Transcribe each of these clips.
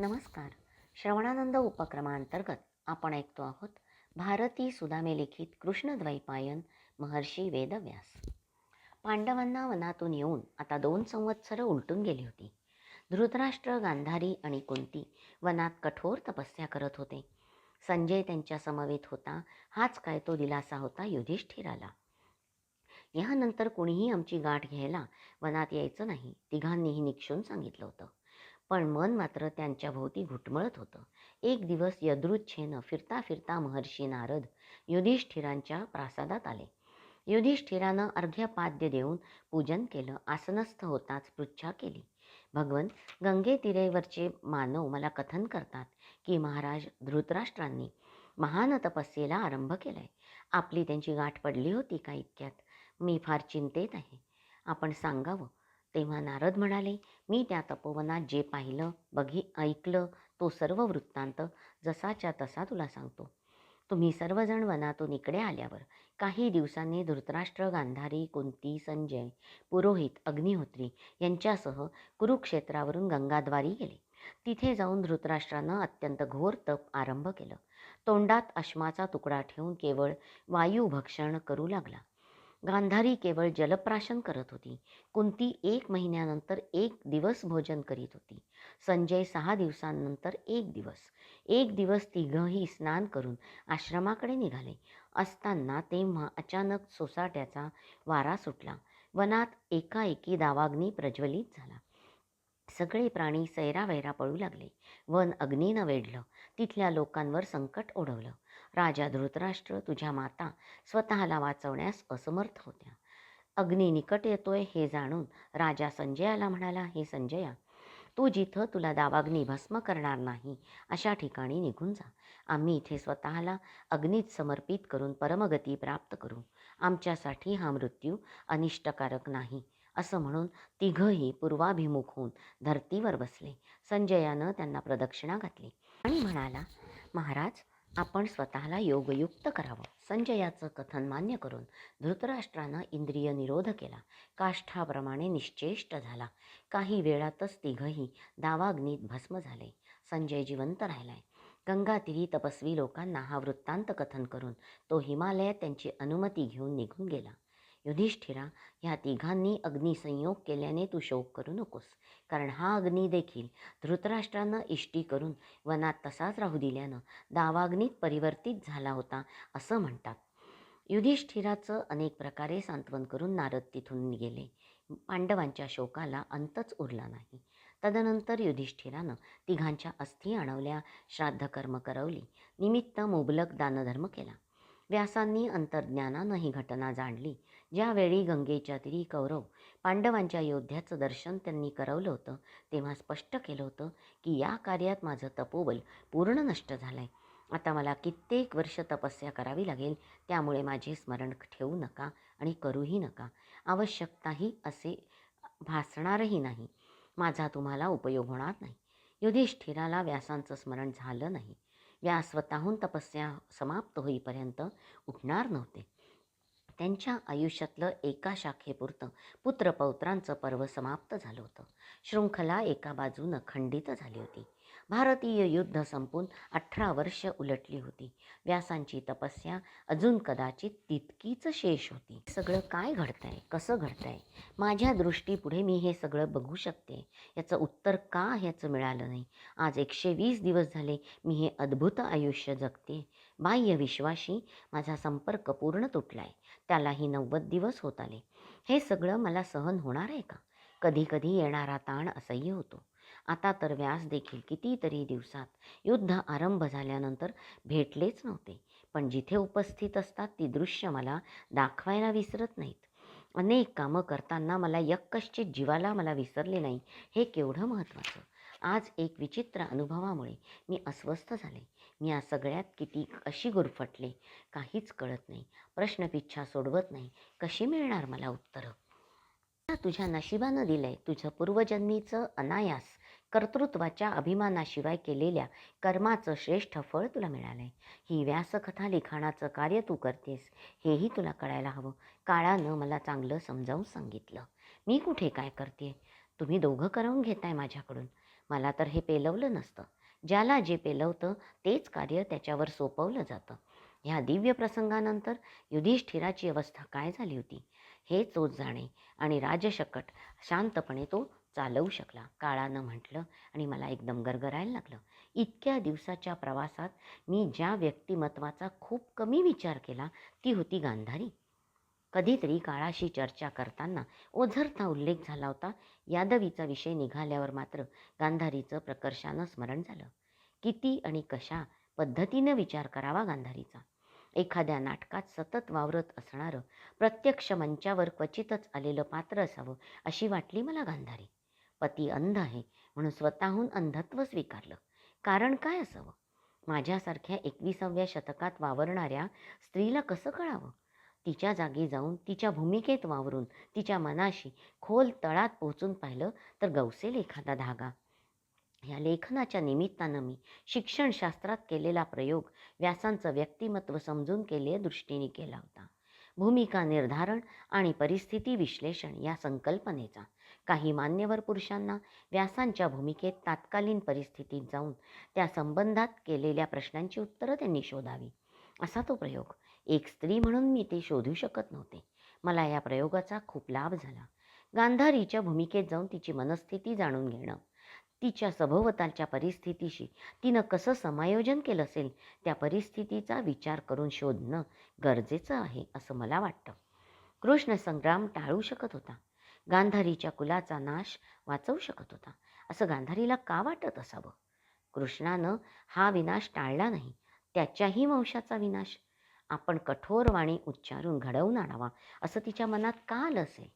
नमस्कार. श्रवणानंद उपक्रमांतर्गत आपण ऐकतो आहोत भारती सुदामे लिखित कृष्णद्वैपायन महर्षी वेदव्यास. पांडवांना वनातून येऊन आता दोन संवत्सरं उलटून गेली होती. धृतराष्ट्र गांधारी आणि कुंती वनात कठोर तपस्या करत होते. संजय त्यांच्या समवेत होता हाच काय तो दिलासा होता युधिष्ठिराला. यानंतर कुणीही आमची गाठ घ्यायला वनात यायचं नाही तिघांनीही निक्षून सांगितलं होतं. पण मन मात्र त्यांच्या भोवती घुटमळत होतं. एक दिवस यदृच्छेनं फिरता फिरता महर्षी नारद युधिष्ठिरांच्या प्रासादात आले. युधिष्ठिरानं अर्घ्यपाद्य देऊन पूजन केलं आसनस्थ होताच पृच्छा केली. भगवन गंगे तिरेवरचे मानव मला कथन करतात की महाराज धृतराष्ट्रांनी महान तपस्येला आरंभ केलाय. आपली त्यांची गाठ पडली होती का इतक्यात? मी फार चिंतेत आहे. आपण सांगावं तेव्हा नारद म्हणाले मी त्या तपोवनात जे पाहिलं बघी ऐकलं तो सर्व वृत्तांत जसाच्या तसा तुला सांगतो. तुम्ही सर्वजण वनातून इकडे आल्यावर काही दिवसांनी धृतराष्ट्र गांधारी कुंती संजय पुरोहित अग्निहोत्री यांच्यासह कुरुक्षेत्रावरून गंगाद्वारी गेले. तिथे जाऊन धृतराष्ट्रानं अत्यंत घोर तप आरंभ केलं. तोंडात अश्माचा तुकडा ठेवून केवळ वायुभक्षण करू लागला. गांधारी केवळ जलप्राशन करत होती. कुंती एक महिन्यानंतर एक दिवस भोजन करीत होती. संजय सहा दिवसांनंतर एक दिवस. एक दिवस तिघंही स्नान करून आश्रमाकडे निघाले. असताना तेव्हा अचानक सोसाट्याचा वारा सुटला. वनात एकाएकी दावाग्नी प्रज्वलित झाला. सगळे प्राणी सैरावैरा पळू लागले. वन अग्नीनं वेढलं. तिथल्या लोकांवर संकट ओढवलं. राजा धृतराष्ट्र तुझ्या माता स्वतःला वाचवण्यास असमर्थ होत्या. अग्नी निकट येतोय हे जाणून राजा संजयाला म्हणाला हे संजया तू जिथं तुला दावाग्नी भस्म करणार नाही अशा ठिकाणी निघून जा. आम्ही इथे स्वतःला अग्नीत समर्पित करून परमगती प्राप्त करू. आमच्यासाठी हा मृत्यू अनिष्टकारक नाही असं म्हणून तिघंही पूर्वाभिमुख होऊन धर्तीवर बसले. संजयानं त्यांना प्रदक्षिणा घातली आणि म्हणाला महाराज आपण स्वतःला योगयुक्त करावं. संजयाचं कथन मान्य करून धृतराष्ट्रानं इंद्रिय निरोध केला. काष्ठाप्रमाणे निश्चेष्ट झाला. काही वेळातच तिघही दावाग्नीत भस्म झाले. संजय जिवंत राहिलाय. गंगातीरी तपस्वी लोकांना हा वृत्तांत कथन करून तो हिमालयात त्यांची अनुमती घेऊन निघून गेला. युधिष्ठिरा ह्या तिघांनी अग्निसंयोग केल्याने तू शोक करू नकोस. कारण हा अग्नी देखील धृतराष्ट्रानं इष्टी करून वनात तसाच राहू दिल्यानं दावाग्नीत परिवर्तित झाला होता असं म्हणतात. युधिष्ठिराचं अनेक प्रकारे सांत्वन करून नारद तिथून गेले. पांडवांच्या शोकाला अंतच उरला नाही. तदनंतर युधिष्ठिरानं तिघांच्या अस्थी आणवल्या श्राद्धकर्म करवली निमित्त मुबलक दानधर्म केला. व्यासांनी अंतर्ज्ञानानं ही घटना जाणली. ज्यावेळी गंगेच्या तिरी कौरव पांडवांच्या योद्ध्याचं दर्शन त्यांनी करवलं होतं तेव्हा स्पष्ट केलं होतं की या कार्यात माझं तपोबल पूर्ण नष्ट झालं आहे आता मला कित्येक वर्ष तपस्या करावी लागेल त्यामुळे माझे स्मरण ठेवू नका आणि करूही नका. आवश्यकताही असे भासणारही नाही. माझा तुम्हाला उपयोग होणार नाही. युधिष्ठिराला व्यासांचं स्मरण झालं नाही. व्यास स्वतःहून तपस्या समाप्त होईपर्यंत उठणार नव्हते. त्यांच्या आयुष्यातलं एका शाखेपुरतं पुत्रपौत्रांचं पर्व समाप्त झालं होतं. शृंखला एका बाजूनं खंडित झाली होती. भारतीय युद्ध संपून अठरा वर्ष उलटली होती. व्यासांची तपस्या अजून कदाचित तितकीच शेष होती. सगळं काय घडतंय? कसं घडतंय? माझ्या दृष्टीपुढे मी हे सगळं बघू शकते. याचं उत्तर का ह्याचं मिळालं नाही? आज एकशे वीस दिवस झाले मी हे अद्भुत आयुष्य जगते. बाह्य विश्वाशी माझा संपर्क पूर्ण तुटला आहे त्यालाही नव्वद दिवस होत आले. हे सगळं मला सहन होणार आहे का? कधी कधी येणारा ताण असह्य होतो. आता तर व्यास देखील कितीतरी दिवसात युद्ध आरंभ झाल्यानंतर भेटलेच नव्हते. पण जिथे उपस्थित असतात ती दृश्य मला दाखवायला विसरत नाहीत. अनेक कामं करताना मला यक्कश्चित जीवाला मला विसरले नाही हे केवढं महत्त्वाचं? आज एक विचित्र अनुभवामुळे मी अस्वस्थ झाले. मी या सगळ्यात किती अशी गुरफटले काहीच कळत नाही. प्रश्नपिच्छा सोडवत नाही. कशी मिळणार मला उत्तरं? तुझ्या नशिबानं दिलंय. तुझं पूर्वजन्मीचं अनायास कर्तृत्वाच्या अभिमानाशिवाय केलेल्या कर्माचं श्रेष्ठ फळ तुला मिळालंय. ही व्यासकथा लिखाणाचं कार्य तू करतेस. हेही तुला कळायला हवं. काळानं मला चांगलं समजावून सांगितलं. मी कुठे काय करते तुम्ही दोघं करवून घेताय माझ्याकडून. मला तर हे पेलवलं नसतं. ज्याला जे पेलवतं तेच कार्य त्याच्यावर सोपवलं जातं. ह्या दिव्य प्रसंगानंतर युधिष्ठिराची अवस्था काय झाली होती हे चोच जाणे आणि राजशकट शांतपणे तो चालवू शकला. काळानं म्हटलं आणि मला एकदम गरगरायला लागलं. इतक्या दिवसाच्या प्रवासात मी ज्या व्यक्तिमत्वाचा खूप कमी विचार केला ती होती गांधारी. कधीतरी काळाशी चर्चा करताना ओझरता उल्लेख झाला होता. यादवीचा विषय निघाल्यावर मात्र गांधारीचं प्रकर्षानं स्मरण झालं. किती आणि कशा पद्धतीनं विचार करावा गांधारीचा? एखाद्या नाटकात सतत वावरत असणारं प्रत्यक्ष मंचावर क्वचितच आलेलं पात्र असावं अशी वाटली मला गांधारी. पती अंध आहे म्हणून स्वतःहून अंधत्व स्वीकारलं. कारण काय असावं? माझ्यासारख्या एकविसाव्या शतकात वावरणाऱ्या स्त्रीला कसं कळावं? तिच्या जागी जाऊन तिच्या भूमिकेत वावरून तिच्या मनाशी खोल तळात पोचून पाहिलं तर गवसेल एखादा धागा. या लेखनाच्या निमित्तानं मी शिक्षणशास्त्रात केलेला प्रयोग व्यासांचं व्यक्तिमत्व समजून केले दृष्टीने केला होता. भूमिका निर्धारण आणि परिस्थिती विश्लेषण या संकल्पनेचा. काही मान्यवर पुरुषांना व्यासांच्या भूमिकेत तात्कालीन परिस्थितीत जाऊन त्या संबंधात केलेल्या प्रश्नांची उत्तरं त्यांनी शोधावी. असा तो प्रयोग एक स्त्री म्हणून मी ते शोधू शकत नव्हते. मला या प्रयोगाचा खूप लाभ झाला. गांधारीच्या भूमिकेत जाऊन तिची मनस्थिती जाणून घेणं तिच्या सभोवतालच्या परिस्थितीशी तिनं कसं समायोजन केलं असेल त्या परिस्थितीचा विचार करून शोधणं गरजेचं आहे असं मला वाटतं. कृष्ण संग्राम टाळू शकत होता. गांधारीच्या कुलाचा नाश वाचवू शकत होता. असं गांधारीला का वाटत असावं? कृष्णानं हा विनाश टाळला नाही. त्याच्याही वंशाचा विनाश आपण कठोर वाणी उच्चारून घडवून आणावा असं तिच्या मनात का असे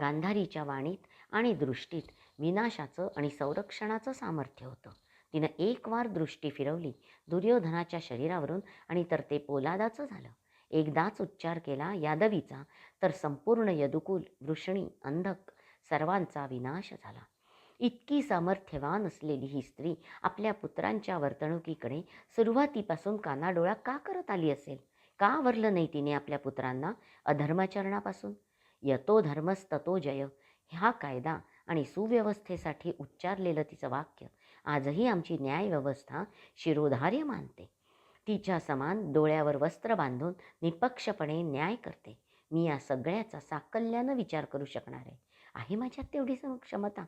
गांधारीच्या वाणीत आणि दृष्टीत विनाशाचं आणि संरक्षणाचं सामर्थ्य होतं. तिनं एक वार दृष्टी फिरवली दुर्योधनाच्या शरीरावरून आणि तर ते पोलादाचं झालं. एकदाच उच्चार केला यादवीचा तर संपूर्ण यदुकुल वृषणी अंधक सर्वांचा विनाश झाला. इतकी सामर्थ्यवान असलेली ही स्त्री आपल्या पुत्रांच्या वर्तणुकीकडे सुरुवातीपासून कानाडोळा का करत आली असेल? का आवरलं नाही तिने आपल्या पुत्रांना? अधर्माचरणापासून? यतो धर्मस्ततो जय. हा कायदा आणि सुव्यवस्थेसाठी उच्चारलेलं तिचं वाक्य आजही आमची न्यायव्यवस्था शिरोधार्य मानते. तिच्या समान डोळ्यावर वस्त्र बांधून निपक्षपणे न्याय करते. मी या सगळ्याचा साकल्यानं विचार करू शकणार आहे. आहे माझ्यात तेवढी क्षमता?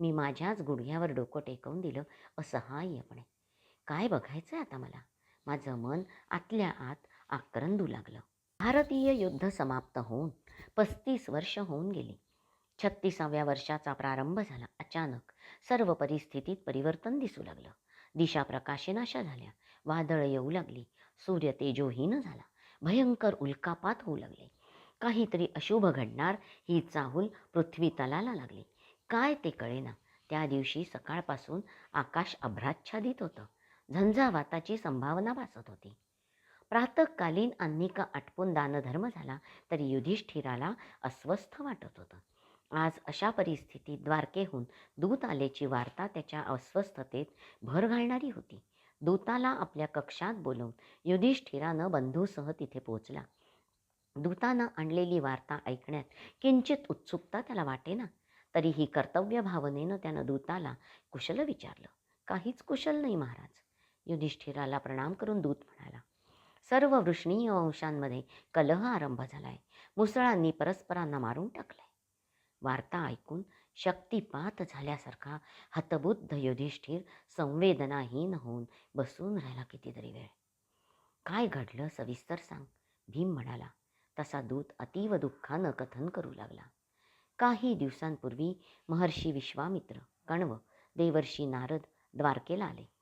मी माझ्याच गुडघ्यावर डोकं टेकवून दिलं असहाय्यपणे. काय बघायचं आहे आता मला? माझं मन आतल्या आत आक्रंदू लागलं भारतीय युद्ध समाप्त होऊन पस्तीस वर्ष होऊन गेली. छत्तीसाव्या वर्षाचा प्रारंभ झाला. अचानक सर्व परिस्थितीत परिवर्तन दिसू लागलं. दिशा प्रकाशनाशा झाल्या. वादळ येऊ लागली. सूर्य तेजोहीन झाला. भयंकर उल्कापात होऊ लागले. काहीतरी अशुभ घडणार ही चाहूल पृथ्वी तलाला लागली. काय ते कळेना. त्या दिवशी सकाळपासून आकाश अभ्राच्छादित होतं. झंझावाताची संभावना भासत होती. प्रातकालीन अन्निका आटपून दानधर्म झाला तरी युधिष्ठिराला अस्वस्थ वाटत होतं. आज अशा परिस्थितीत द्वारकेहून दूत आल्याची वार्ता त्याच्या अस्वस्थतेत भर घालणारी होती. दूताला आपल्या कक्षात बोलवून युधिष्ठिरानं बंधूसह तिथे पोचला दूतानं आणलेली वार्ता ऐकण्यात किंचित उत्सुकता त्याला वाटेना तरीही कर्तव्य भावनेनं त्यानं दूताला कुशल विचारलं. काहीच कुशल नाही महाराज. युधिष्ठिराला प्रणाम करून दूत म्हणाला सर्व वृष्णीय वंशांमध्ये कलह आरंभ झालाय. मुसळांनी परस्परांना मारून टाकलाय. वार्ता ऐकून शक्तिपात झाल्यासारखा हतबुद्ध युधिष्ठिर संवेदनाहीन होऊन बसून राहिला कितीतरी वेळ. काय घडलं सविस्तर सांग भीम म्हणाला. तसा दूत अतीव दुःखानं कथन करू लागला. काही दिवसांपूर्वी महर्षी विश्वामित्र कण्व देवर्षी नारद द्वारकेला आले.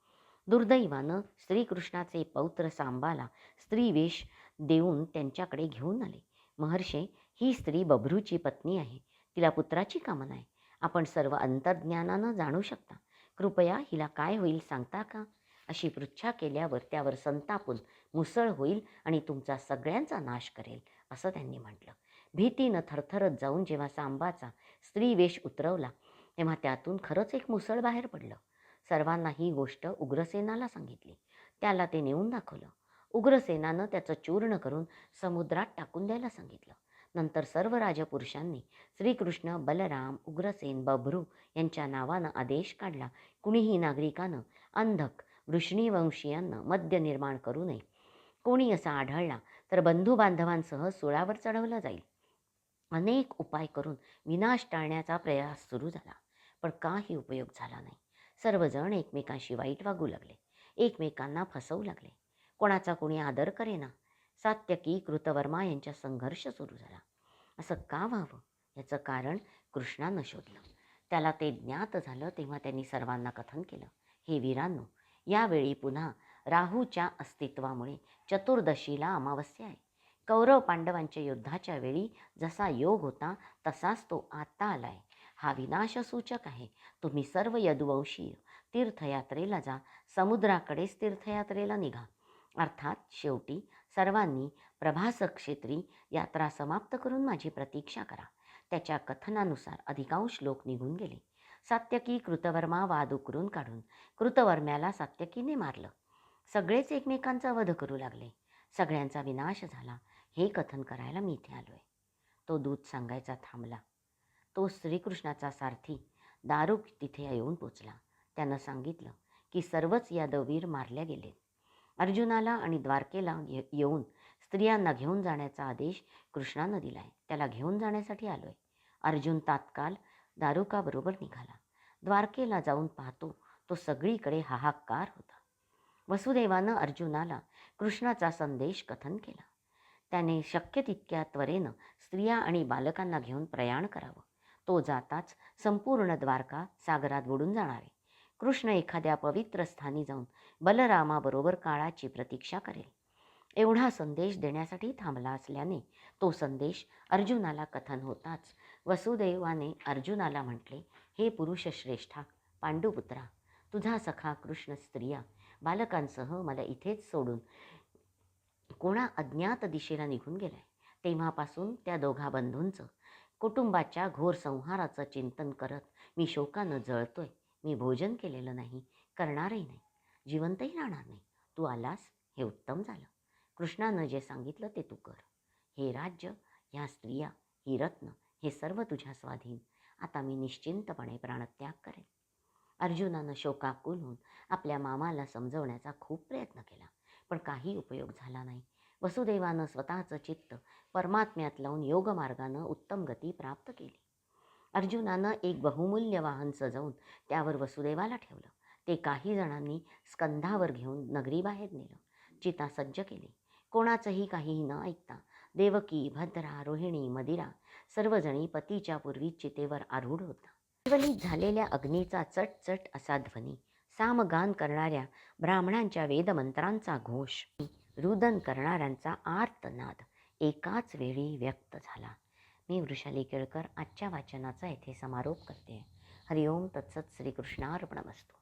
दुर्दैवानं श्रीकृष्णाचे पौत्र सांबाला स्त्रीवेश देऊन त्यांच्याकडे घेऊन आले. महर्षे ही स्त्री बभ्रूची पत्नी आहे. तिला पुत्राची कामना आहे. आपण सर्व अंतर्ज्ञानानं जाणू शकता. कृपया हिला काय होईल सांगता का? अशी पृच्छा केल्यावर त्यावर संतापून मुसळ होईल आणि तुमचा सगळ्यांचा नाश करेल असं त्यांनी म्हटलं. भीतीनं थरथरत जाऊन जेव्हा सांबाचा स्त्रीवेश उतरवला तेव्हा त्यातून खरंच एक मुसळ बाहेर पडलं. सर्वांना ही गोष्ट उग्रसेनाला सांगितली. त्याला ते नेऊन दाखवलं. उग्रसेनानं त्याचं चूर्ण करून समुद्रात टाकून द्यायला सांगितलं. नंतर सर्व राजपुरुषांनी श्रीकृष्ण बलराम उग्रसेन बभ्रू यांच्या नावानं आदेश काढला. कुणीही नागरिकानं अंधक वृष्णीवंशीयांना मद्य निर्माण करू नये. कोणी असा आढळला तर बंधुबांधवांसह सुळावर चढवलं जाईल. अनेक उपाय करून विनाश टाळण्याचा प्रयास सुरू झाला. पण काही उपयोग झाला नाही. सर्वजण एकमेकांशी वाईट वागू लागले. एकमेकांना फसवू लागले. कोणाचा कोणी आदर करेना. सात्यकी कृतवर्मा यांच्या संघर्ष सुरू झाला. असं का व्हावं? याचं कारण कृष्णानं शोधलं. त्याला ते ज्ञात झालं तेव्हा त्यांनी सर्वांना कथन केलं. हे वीरांनो यावेळी पुन्हा राहूच्या अस्तित्वामुळे चतुर्दशीला अमावस्या आहे. कौरव पांडवांच्या युद्धाच्या वेळी जसा योग होता तसाच तो आता आलाय. हा विनाशसूचक आहे. तुम्ही सर्व यदुवंशीय तीर्थयात्रेला जा. समुद्राकडेच तीर्थयात्रेला निघा. अर्थात शेवटी सर्वांनी प्रभासक्षेत्री यात्रा समाप्त करून माझी प्रतीक्षा करा. त्याच्या कथनानुसार अधिकांश लोक निघून गेले. सात्यकी कृतवर्मा वाद उकरून काढून कृतवर्म्याला सात्यकीने मारलं. सगळेच एकमेकांचा वध करू लागले. सगळ्यांचा विनाश झाला. हे कथन करायला मी इथे आलोय. तो दूध सांगायचा थांबला. तो श्रीकृष्णाचा सारथी दारुक तिथे येऊन पोचला. त्यानं सांगितलं की सर्वच यादववीर मारल्या गेले. अर्जुनाला आणि द्वारकेला ये- येऊन स्त्रियांना घेऊन जाण्याचा आदेश कृष्णानं दिलाय. त्याला घेऊन जाण्यासाठी आलोय. अर्जुन तात्काळ दारुकाबरोबर निघाला. द्वारकेला जाऊन पाहतो तो सगळीकडे हाहाकार होता. वसुदेवानं अर्जुनाला कृष्णाचा संदेश कथन केला. त्याने शक्य तितक्या त्वरेनं स्त्रिया आणि बालकांना घेऊन प्रयाण करावं. तो जाताच संपूर्ण द्वारका सागरात बुडून जाणारे. कृष्ण एखाद्या पवित्र स्थानी जाऊन बलरामाबरोबर काळाची प्रतीक्षा करेल. एवढा संदेश देण्यासाठी थांबला असल्याने तो संदेश अर्जुनाला कथन होताच. वसुदेवाने अर्जुनाला म्हटले हे पुरुषश्रेष्ठा पांडुपुत्रा तुझा सखा कृष्ण स्त्रिया बालकांसह मला इथेच सोडून कोणा अज्ञात दिशेला निघून गेलाय. तेव्हापासून त्या दोघा बंधूंचं कुटुंबाच्या घोर संहाराचं चिंतन करत मी शोकानं जळतोय. मी भोजन केलेलं नाही करणारही नाही जिवंतही राहणार नाही. तू आलास हे उत्तम झालं. कृष्णानं जे सांगितलं ते तू कर. हे राज्य ह्या स्त्रिया ही रत्न हे सर्व तुझ्या स्वाधीन. आता मी निश्चिंतपणे प्राणत्याग करेन. अर्जुनानं शोकाकुल होऊन आपल्या मामाला समजवण्याचा खूप प्रयत्न केला पण काही उपयोग झाला नाही. वसुदेवानं स्वतःचं चित्त परमात्म्यात लावून योगमार्गानं उत्तम गती प्राप्त केली. अर्जुनानं एक बहुमूल्य वाहन सजवून त्यावर वसुदेवाला ठेवलं. ते काही जणांनी स्कंधावर घेऊन नगरीबाहेर नेलं. चिता सज्ज केली. कोणाचंही काहीही न ऐकता देवकी भद्रा रोहिणी मदिरा सर्वजणी पतीच्या पूर्वी चितेवर आरूढ होता. प्रज्वलित झालेल्या अग्नीचा चटचट असा ध्वनी सामगान करणाऱ्या ब्राह्मणांच्या वेदमंत्रांचा घोष. रुदन करणाऱ्यांचा आर्तनाद एकाच वेळी व्यक्त झाला. मी वृषाली केळकर आजच्या वाचनाचा येथे समारोप करते. हरिओम तत्सत श्रीकृष्णार्पणमस्तू.